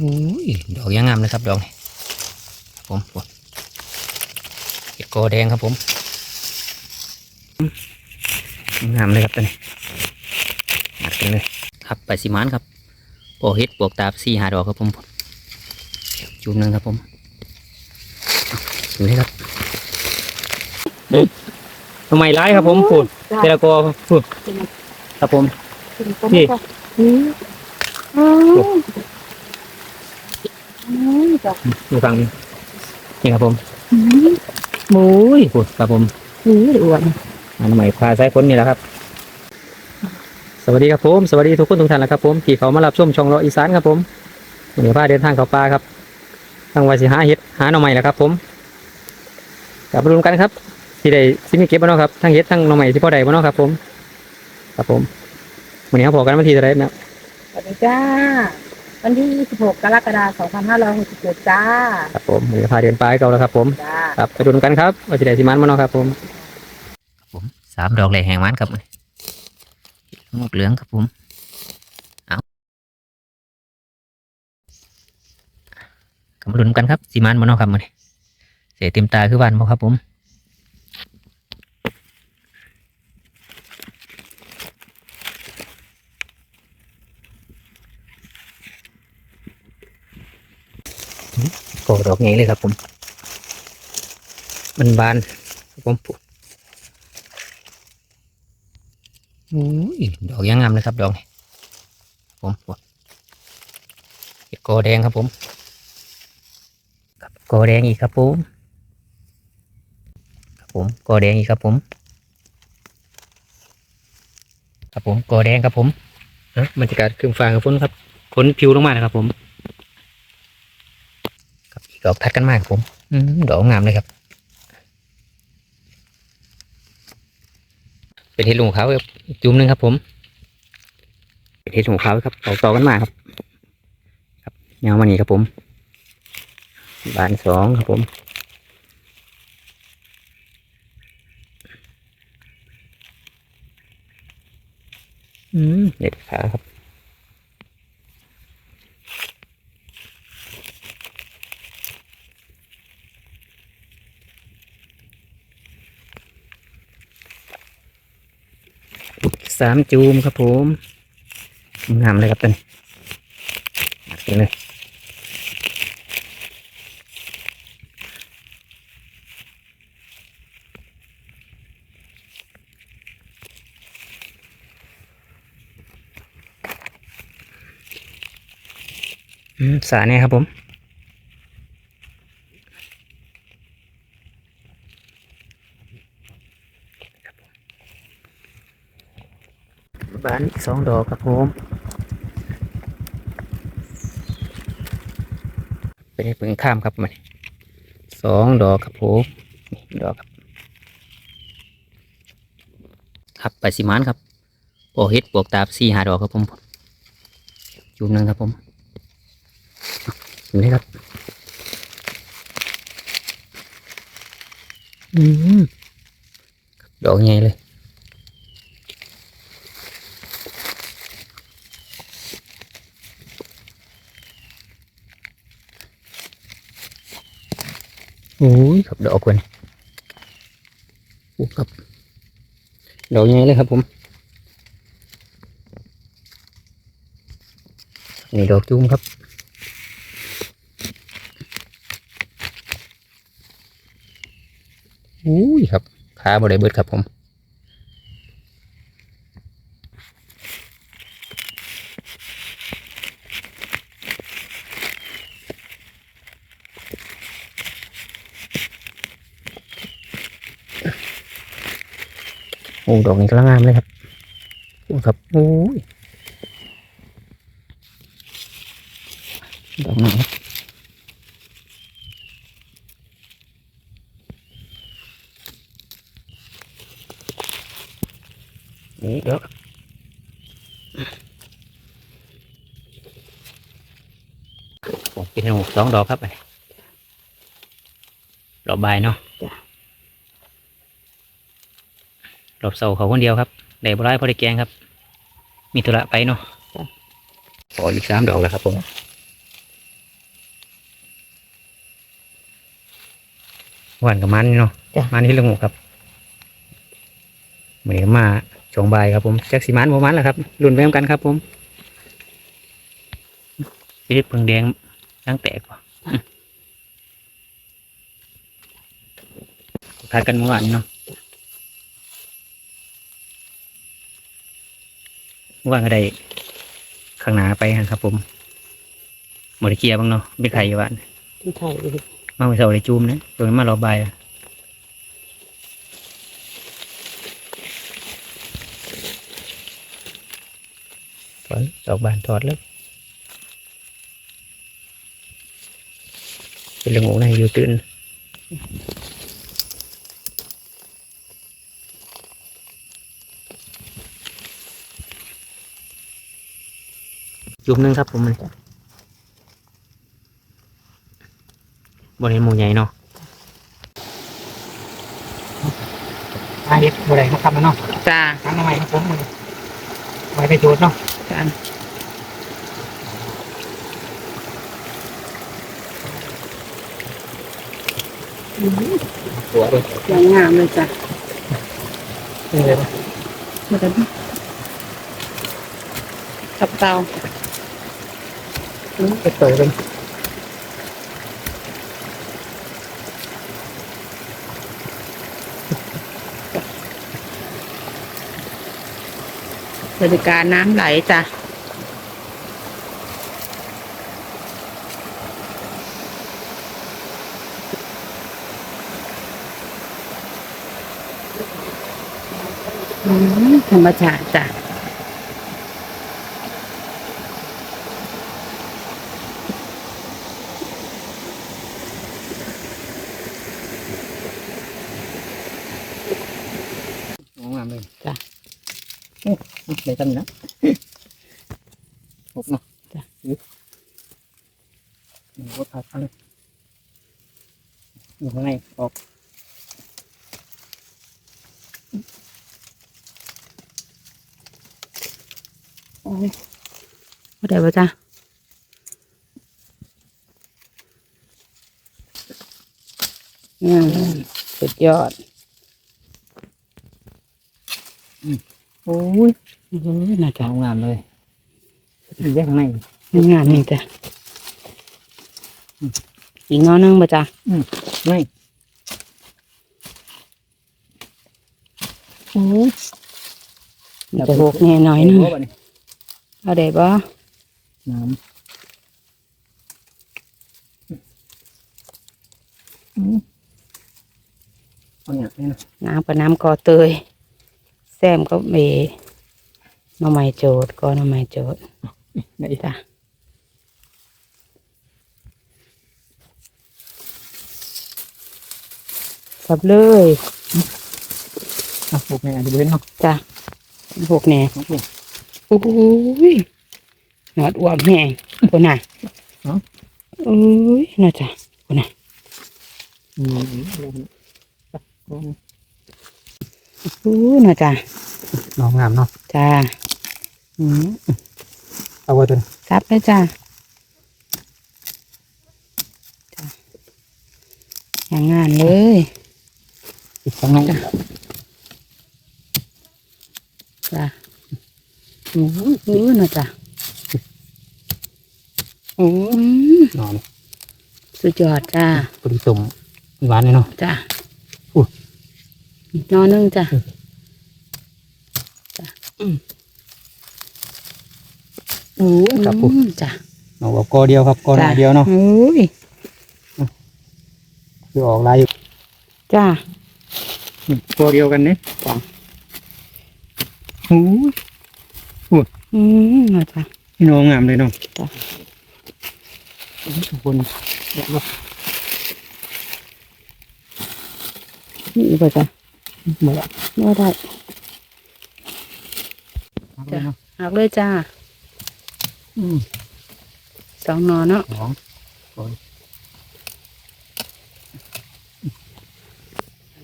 อุ้ยดอกยังงามเลยครับดอกนี่ครับผมผมเห็ดกอแดงครับผมงามเลยครับตัวนี้มัดกันเลยครับไปสิมานครับปอกเห็ดปอกตาบสี่หาดอกครับผมจุ่มหนึงครับผมดูนี่ครับทำไมร้ายครับผมพูดเทละกอพูดครับผมนี่อืมอืมอืมจ้ะ ดูฟังนี่นี่ครับผมอืมโอ้ยพูดครับผมอืมอ้วนอันใหม่พาสายพ้นนี่แหละครับ สวัสดีครับผม สวัสดีทุกคนทุกท่านนะครับผมที่เขามารับชมช่องเราะอีสานครับผมวันนี้พาเดินทางเข้าป่าครับทางวัยสิหาเห็ดหาหน่อใหม่แหละครับ ผมกลับมาดูกันครับที่ได้ซิมีเก็บบ้านนาะครับทั้งเห็ดทั้งหน่อใหม่ที่พ่อใดบ้านนาะครับ ผม ครับผมวันนี้เขาบอกกันวันที่เท่าไหรนะสวัสดีจ้า วันที่ 26 กรกฎาคม2567จ้า ครับผมวันนี้พาเดินป่าให้เก่าแล้วครับผม จ้า ครับไปดูกันครับว่าจะได้สิมันบ้านนาะครับผมผมสามดอกแหล่แหงมันครับหมวกเหลืองครับผมเอากำลังลุ้นกันครับสีมันบ้านนาะครับมันเสียเต็มตาคือวันบ่ครับผม อดอกใหญ่เลยครับผม มันบานครับผมปุ๊บอุ้ยดอกยังงามเลยครับดอกนี่ผมกอแดงครับผมกอแดงอีกครับผมครับผมกอแดงอีกครับผม ครับผมกอแดงครับผมเอ้าบรรยากาศเครื่องฟาครับผมครับขนผิวลงมานะครับผม ดอกทัดกันมากครับผมอืดอกงามเลยครับ เป็นเห็ดหลงขาวครับจุ่มหนึ่งครับ ผมเป็นเห็ดหลงขาวครับออกต่อกันมาครับ ครับยาวมานี่ครับผม บานสองครับผมอืมเด็ดขาครับ สามจูมครับผมงามเลยครับตันี้มากินเลยสาเนี่ยครับผม บานอีก สองดอกครับผมเป็นเพิ่งข้ามครับมันสองดอกครับผมนี่ดอกครับครับไปสิมานครับปอกเฮ็ดปอกตาบสี่หาดอกครับผมจุ่มหนึ่งครับผมอยู่นี่ครับอืมดอกใหญ่เลย โอ้ยครับดอกกวนโอ้ครับดอกใหญ่เลยครับผมนี่ดอกจุ้มครับโอ้ยครับขาบริเบิดครับผม โอ้ดอกนี้กำลังงามเลยครับโอ้ครับโอ้ยดอกนาครับนี่ดอกโอ้เป็นหกสองดอกครับไปดอกใบเนาะ หลบเสาเขาคนเดียวครับได้บร้ายพอดีแกงครับ มีธุระไปเนาะขออีกสามดอกแล้วครับผมหวานกับมันเนาะมันที่ละงูครับเหมือนมาชงใบครับผมแจ็คสีมันโมมันแหละครับรุ่นแวมกันครับผมพี่พึ่งแดงตั้งแตกว่ะทายกันเมื่อวานเนาะ วานก็ได้ข้างหน้าไปหั่นครับ ผมบริเกียร์บ้างเนาะเป็นไข่อยู่บ้านที่ไทยมาไปเสาได้จูมนะตัวนี้มารอใบายอะถอดดอกบานถอดแล้วเป็นเรื่องของนายอยู่ตื่น จุ่มหนึงครับผมมันบริเวณหมู่ใหญ่เนาะอาเฮ็ดบริเวณนะครับเนาะจ้าทางทำไมครับผมมันไว้ไปโจทย์เนาะจ้าตัวด้วยอย่างงามเลยจ้ะนี่เลยนะมากันกับเตา ไปเปิดเป็นบริการน้ำไหลจ้ะธรรมชาติจ้ะ งามเลย จ้ะ โอ้ ได้ตั้งนะหกเนาะจ้ะยึดนี่วัดผัดเอาเลยอยู่ข้างในออกโอ้ยว่าได้ปะจ้ะอืมสุดยอดโอ้ย โอ้ยน่าจะเอางามเลยอยู่แยกข้างในงามนี่จ้ะอีกน้อนึงปะจ้ะไม่โอ้ยมันจะหกแน่น้อยหนึงโบัดเอาได้บ่น้ำอืมเอาอย่างนี้นะน้ำกับน้ำกอเตยแซมก็เบหน้ำไม้โจดก็หน้ำไม้โจดได้จ้ะสับเลยอะปลูกในอันจะเว้นเนาะจ้ะหกแน่น้องปลูกโอ้ยหนอดอวบแห้งคนน่ะเนาะโอ้ยน่าจ้ะคนน่ะอืม อืมโอ้ยน่าจ้ะน้องงามเนาะจ้าอืมเอาไว้ตัวนี้ซับเลยจ้าจ้ะอย่างงานเลยอีกสองน้องจ้ะจ้ะโอ้ยโอ้ยน่าจ้ะโอ้ยนอนสุดยอดจ้าปริสมหวานเลยเนาะจ้ะอุ๊ย อีกนอนึงจ้ะอืมจ้ะอืมโอ้ครับผมอืมจ้ะเอาแบบกอเดียวครับกอหน้าจ้ะเดียวเนาะโอ้ยคือออกลายอยู่จ้าอืมกอเดียวกันเนี่ยจ้ะโอ้ยอืมน่าจ้ะพี่น้องงามเลยเนาะจ้ะทุกคนเดี๋ยวเรานี่ป่ะจ้ะเหมือนไม่ได้จ้ะหักเลยจ้าอืมสองหนอเนาะสอง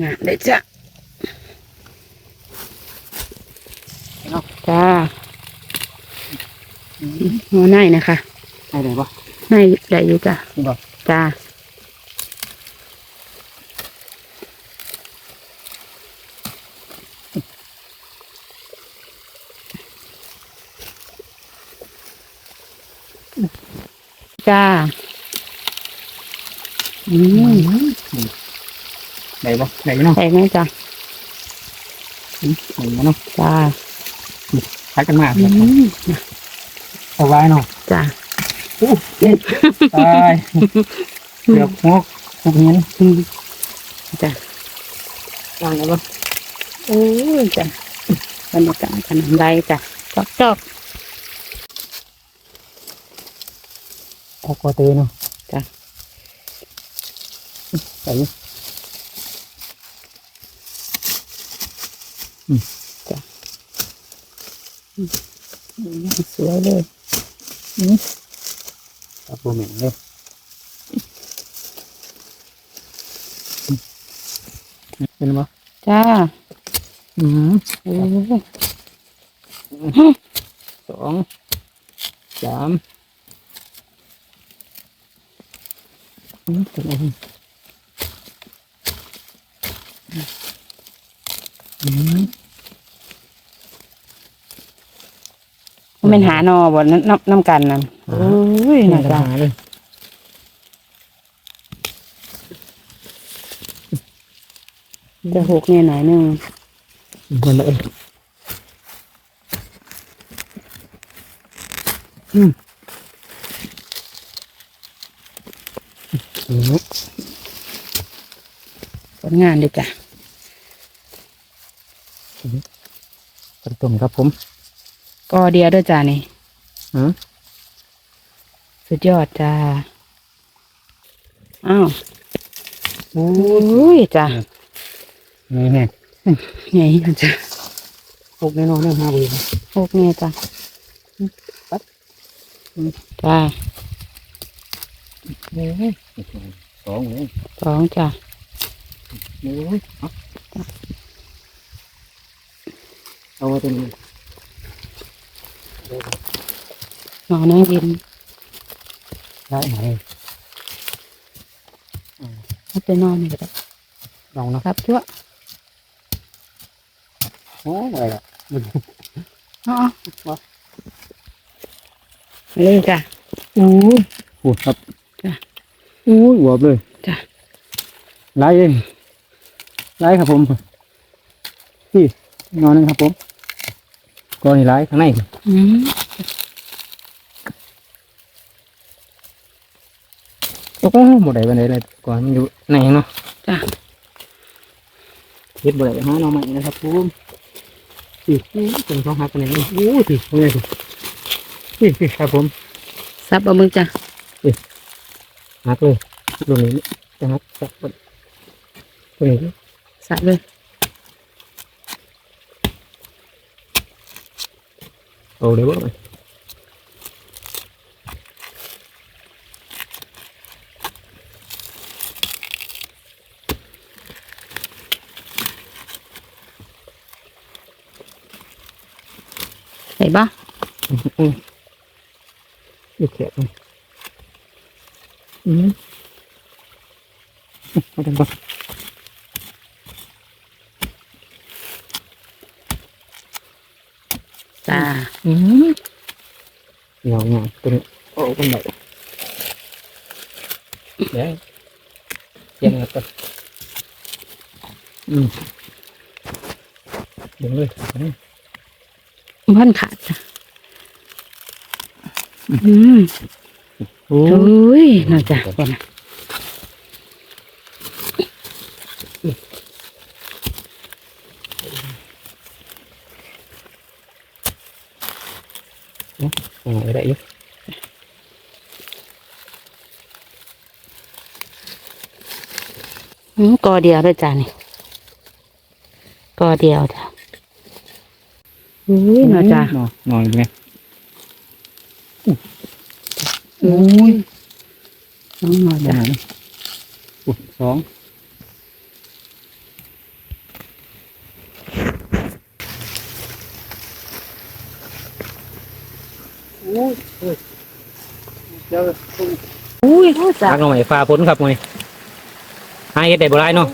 งานเลยจ้ะจ้าหัวในนะคะให้เลยปะในใหญ่อยู่จ้ะนี่ปะจ้า จ้า อืมได้บ่ได้อยู่เนาะแตกไหมจ้าได้อยู่เนาะจ้าทักกันมากอืมสบายเนาะจ้าตายเกือบหัวคุกหินอืมจ้าวางแล้วบ่โอ้ยจ้าบรรยากาศขนมไรจ้าจอกจอก ออกกอเตยเนาะจ้ะใส่สวยเลยตับโบเหม็นเลยเป็นบ่จ้า อืมโอ้สองสาม อืมเป็นอะไรอืมมันเป็นหานอบ่น้ำน้ำน้ำกันน่ะโอ้ยน่าน่าจะจ้าหาเลยจะหกเนี่ยหน่อยหนึงคนละเอ้ยอืมอืม ผ ลงานดีจ้ะกระตุ่มครับผมก็เดียวด้วยจ้านี่สุดยอดจ้าอ้าวโอ้ยจ้านี่แน่ไงจ้าพวกแน่นอนเนี่ยมาเองหกเนี่ยจ้าจ้าโอ้ยสองเลยสองจ้า โอ้ยเอาเอาไว้ตรงนี้นอนนั่งกินได้ไหมให้ไปนอนนี่ก็ได้ลองนะครับชั่วโอ้ยอะไรล่ะอ๋อเลยจ้ะโอ้ยปวครับจ้ะโอ้ยหัวเลยจ้ะไล่เอง ไล่ครับผมพี่นอนนึงครับผมก่อนนี่ไล่ข้างในอืมโอ้โหหมดได้บันไดเลยก่อนมันอยู่ในเนาะจ้ะเฮ็ดบ่ได้หาหน่อใหม่นะครับผมพี่เป็นสองหักกันนี่โอ้ยพี่โอ้ยพี่พี่ครับผมซับเอามือจ้ะหักเลยตรงนี้จะหักจับตรงนี้ ซับเลยเอาเดี๋ยวบ่ไป ใส่บ้าอืมเอาจังาเหนียวเหนียวตัวนี้โอ้คนไหนเดี๋ยวยังไงก่อนอืมเดี๋ยวเลยอันนี้พันขาดจ้ะอืมโอ้ยน่าจะเป็น ไงยังไงได้อยุอืมกอเดียวด้วยจ้ะนี่กอเดียวจ้ะอุ้ยน่าจ้ะนอนนอนอยู่ไงอุ้ยน้องน่าได้จ้ะไหมอุ๊ยสอง อ้ยเอ้ยเดี๋ยวอุ้ยจ้ะตักลงใหม่ฟ้าพ้นครับมื้อนี้หาเฮ็ดได้บ่หลายเนาะ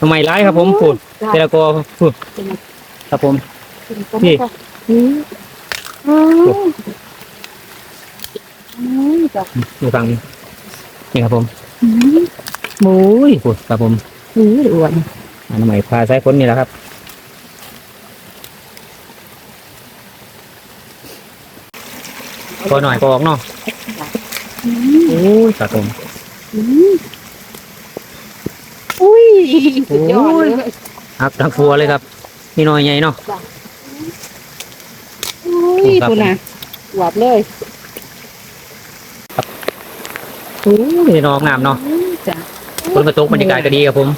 ทำไมร้ายครับผมพูดเจรากอพูดครับผมนี่อืมอืมอืมจ้ะดูฟังนี่นี่ครับผมอืมโอ้ยปวดครับผมอืมอ้วนอันใหม่พาใช้คนนี่แหละครับ พอหน่อยก็ออกเนาะอืมโอ้ยครับผมอืมอุ้ยสุดยอดเลยครับทั้งฟัวเลยครับ นี่น้อยใหญ่เนาะอุ้ยครับคุณน่ะหวบเลยโอ้ยนอกน้ำเนาะอืมจ้ะคนกระตุกบรรยากาศก็ดีครับผม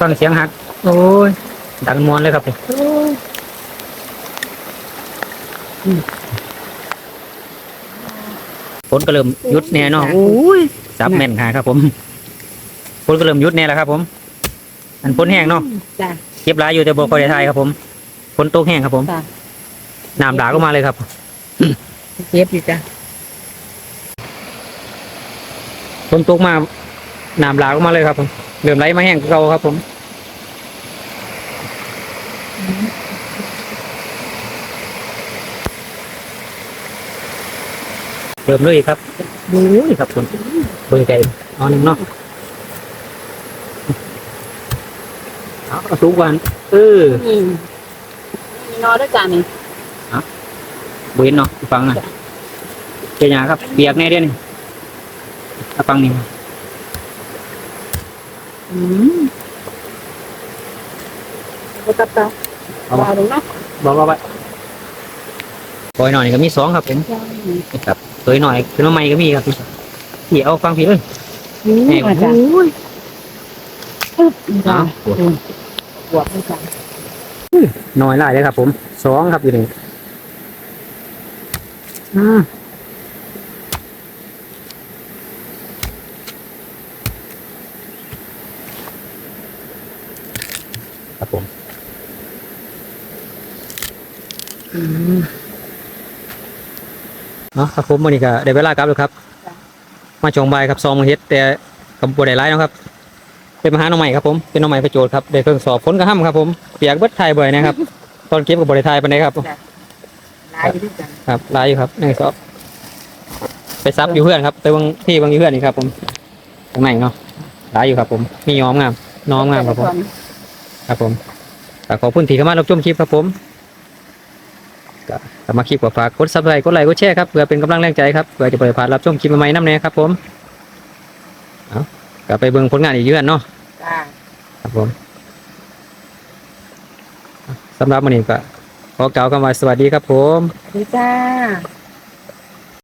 ฟังเสียงหัก โอ้ยดังมวนเลยครับผมโอ้ยฝ นก็เริ่มหยุดแน่เนาะโอ้ยจับแม่นค่ะครับ ผมฝนก็เริ่มหยุดแน่แล้วครับ ผม อันฝนแห้งเนาะจ้ะเก็บหลายอยู่แต่บ่ค่อยได้ทายครับ ผมฝนตกแห้งครับ ผมจ้ะน้ำหลากออกมาเลยครับเก็บอยู่จ้ะฝนตกมาน้ำหลากออกมาเลยครับ ผมเริ่มไหลมาแห้งคือเก่าครับ ผม เริ่มเลยครับโอ้ยครับฝนเบิ่งใจเอาหนึ่งเนาะเอาเอาสูงกว่าเอออืมมีนอนด้วยกันนี่บเห็นเนาะฟังนะเจียครับเปียกแน่เด้นี่ถ้าฟังนี่อืมเอาตับเตาเอาเอาลงเนาะบอกว่าไว้ปล่อยหน่อยก็มีสองครับผมครับ ตัวหน่อยคือน้ำไม้ก็มีครับพี่เอาฟังพี่เอ้ยอืมแห้งมาจ้ะโอ้ยปึ๊บจ้ะเอาอืมหวบด้วยจ้ะหน่อยไล่เลยครับ ผมสองครับอยู่นี่อืมครับผม อืม เนาะครับผมวันนี้ก็ได้เวลากลับแล้วครับ มาชงใบายครับซองมาเฮ็ดแต่กับบัวได้ร้ายเนาะครับ เป็นมหาหน่อใหม่ครับผมเป็นหน่อใหม่ประโจทย์ครับได้เครื่องสอบฝนกระห้ำครับผมเปียกเบิดไทยบ่อยนะครับ ตอนเก็บกับบริไทยไปไหนใดครับลายอยู่ด้วยกันครับลายอยู่ครับหนึ่งสอบไปซับอยู่เพื่อนครับไปบางที่บางอยู่เพื่อนนี่ครับ ผมตรงไหนเนาะลายอยู่ครับ ผมมีย้อมงามน้อมงามครับผมครับผมก็ขอบคุณที่เข้ามารับชมคลิปครับผม ก็มาคลิปก็ฝากกดซับสไครต์กดไลค์กดแชร์ครับเพื่อเป็นกำลังแรงใจครับเพื่อจะเปิดผ่านรับชมคลิปใหม่ๆน้ำแน่ครับผมเอาก็ไปเบิ่งผลงานอีกเยือนเนาะจ้าครับผมสำหรับวันนี้ก็ขอกล่าวคำว่าสวัสดีครับผม สวัสดีจ้า